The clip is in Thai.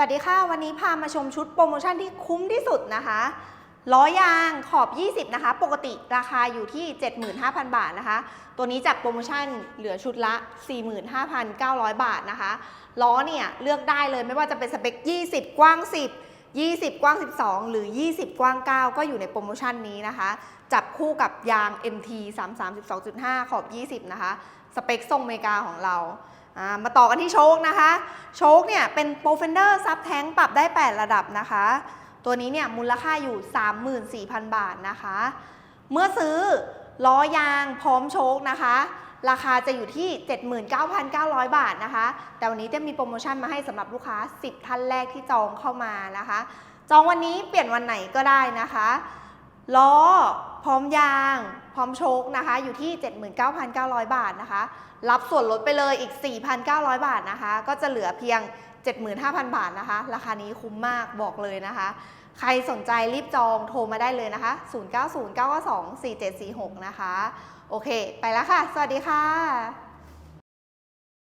สวัสดีค่ะ วันนี้พามาชมชุดโปรโมชั่นที่คุ้มที่สุดนะคะล้อยางขอบ 20 นะคะ ปกติราคาอยู่ที่ 75,000 บาทนะคะ ตัวนี้จัดโปรโมชั่นเหลือชุดละ 45,900 บาทนะคะ ล้อเนี่ยเลือกได้เลยไม่ว่าจะเป็นสเปค 20 กว้าง 10 20 กว้าง 12 หรือ 20 กว้าง 9 ก็อยู่ในโปรโมชั่นนี้นะคะ จับคู่กับยาง MT 33 12.5 ขอบ 20 นะคะ สเปคทรงเมกาของเรา มาต่อกันที่โชคนะคะ โชคเนี่ยเป็นโปรเฟนเดอร์ซับแท้งปรับได้ 8 ระดับนะคะ ตัวนี้เนี่ยมูลค่าอยู่ 34,000 บาทนะคะ เมื่อซื้อล้อยางพร้อมโชคนะคะ ราคาจะอยู่ที่ 79,900 บาทนะคะ แต่วันนี้จะมีโปรโมชั่นมาให้สำหรับลูกค้า 10 ท่านแรกที่จองเข้ามานะคะ จองวันนี้เปลี่ยนวันไหนก็ได้นะคะล้อ ร้อมยาง พร้อมโชคนะคะ อยู่ที่ 79,900 บาทนะคะ รับส่วนลดไปเลยอีก 4,900 บาทนะคะ ก็จะเหลือเพียง 75,000 บาทนะคะ ราคานี้คุ้มมากบอกเลยนะคะ ใครสนใจรีบจองโทรมาได้เลยนะคะ 0909924746 นะคะ โอเค ไปแล้วค่ะ สวัสดีค่ะ